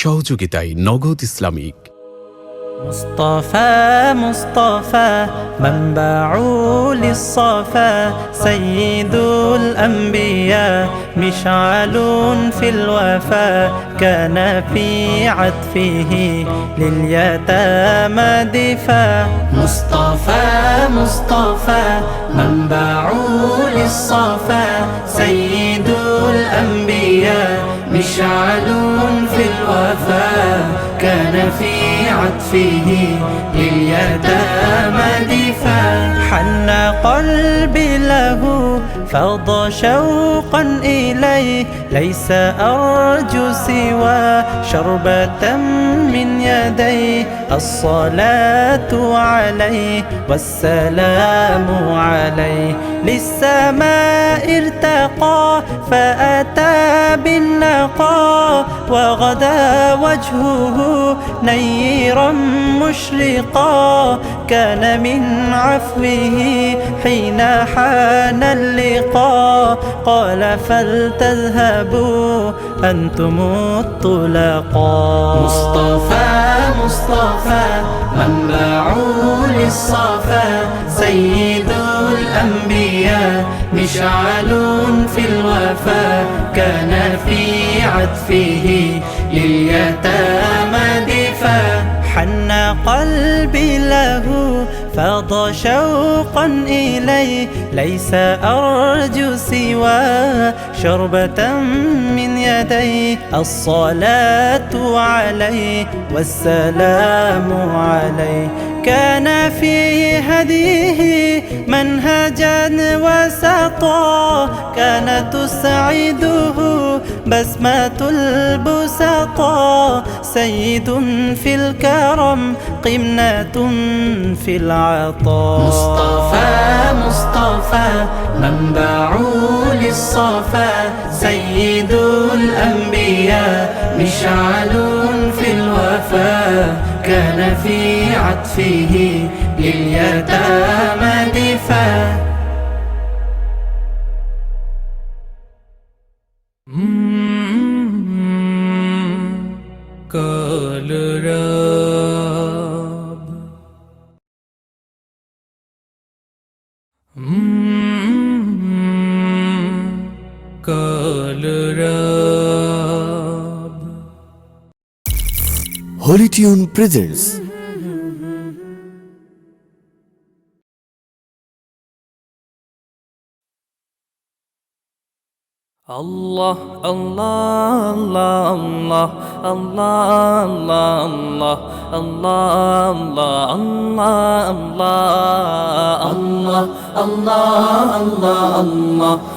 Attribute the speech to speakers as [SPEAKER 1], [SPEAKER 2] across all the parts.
[SPEAKER 1] সহযোগিতায় Nagad Islamic
[SPEAKER 2] مصطفى مصطفى منبع للصفا سيد الأنبياء مشعل في الوفا كان في عطفه لليتامى دفا مصطفى مصطفى منبع للصفا سيد الأنبياء مشعل عطفه لليتامى دفا حن قلبي له فاض شوقا إليه. ليس أرجو سوى شربة من يديه. الصلاة عليه والسلام عليه. للسماء ارتقى فأتى بالنقى وغدا وجهه نيرا مشرقا كان من عفوه حين حان اللقاء قال فلتذهبوا أنتم الطلقاء مصطفى مصطفى منبع للصفا. سيد الأنبياء مشعل في الوفا. كان في عطفه لليتامى دفا حن قلبي له فاض شوقا إليه. ليس أرجو سوى شربة من يديه. الصلاة عليه والسلام عليه. كان في هديه منهجا وسطا. كان تسعده بسمة البسطاء. سيد في الكرم قمنة في العطاء. مصطفى مصطفى منبع للصفا. سيد الأنبياء مشعل في الوفاء كان في عطفه لليتامى
[SPEAKER 3] دفاع. Kalarab
[SPEAKER 4] holy tune presents
[SPEAKER 3] আল্লাহ আল্লাহ আল্লাহ আল্লাহ আল্লাহ আল্লাহ আল্লাহ আল্লাহ আল্লাহ আল্লাহ আল্লাহ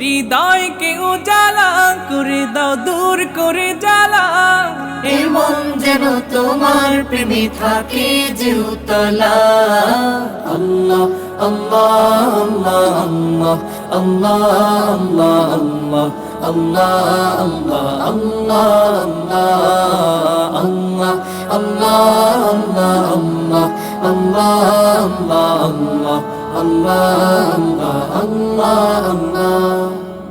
[SPEAKER 3] হৃদয়কে উজালা করে দাও দূর করে জ্বালা
[SPEAKER 5] এমন যেন তোমার প্রেমে থাকে যে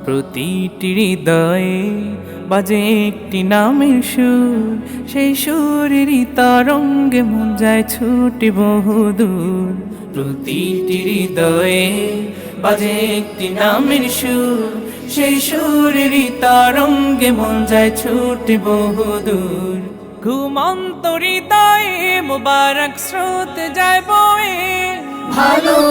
[SPEAKER 3] প্রতিটি হৃদয়ে বাজে একটি নামের সুর, সেই সুরেরই তরঙ্গে মন যায় ছুটে বহুদূর। প্রতিটি হৃদয়ে বাজে একটি নামের সুর, সেই সুরেরই তরঙ্গে মন যায় ছুটে বহুদূর। ঘুমন্ত হৃদয়ে মোবারক স্রোত যায় বয়ে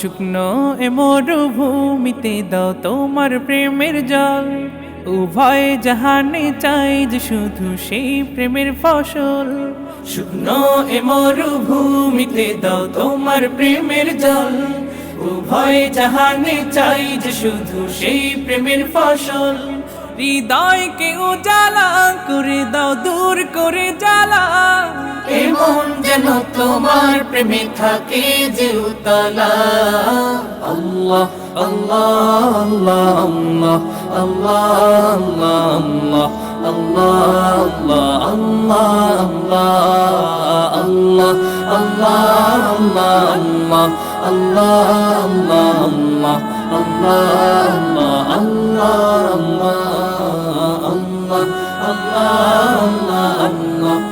[SPEAKER 3] শুকনো এ মরুভূমিতে দাও তোমার প্রেমের জল। উভয় জাহানে চাই যে শুধু সেই প্রেমের ফসল। শুকনো এ মরুভূমিতে দাও তোমার প্রেমের জল। উভয় জাহানে চাই যে শুধু সেই প্রেমের ফসল। হৃদয়কে উজালা করে দাও, দূর করে
[SPEAKER 5] এমন যেন তোমার প্রেমে থাকে যে উতলা আল্লাহ আল্লাহ আল্লাহ আল্লাহ আল্লাহ আল্লাহ আল্লাহ আল্লাহ আল্লাহ আল্লাহ আল্লাহ আল্লাহ আল্লাহ আল্লাহ আল্লাহ আল্লাহ
[SPEAKER 3] হলে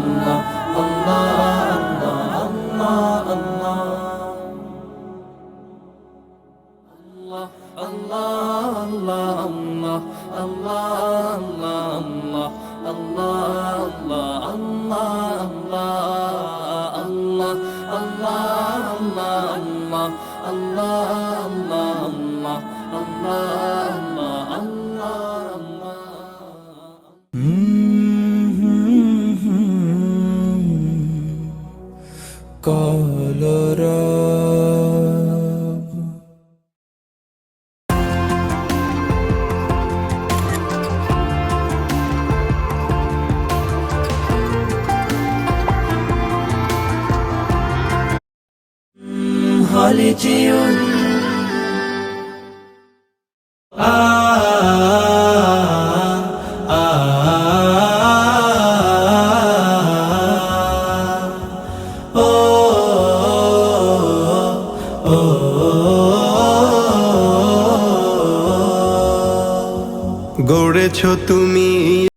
[SPEAKER 3] জীবনে।
[SPEAKER 6] গড়েছ তুমি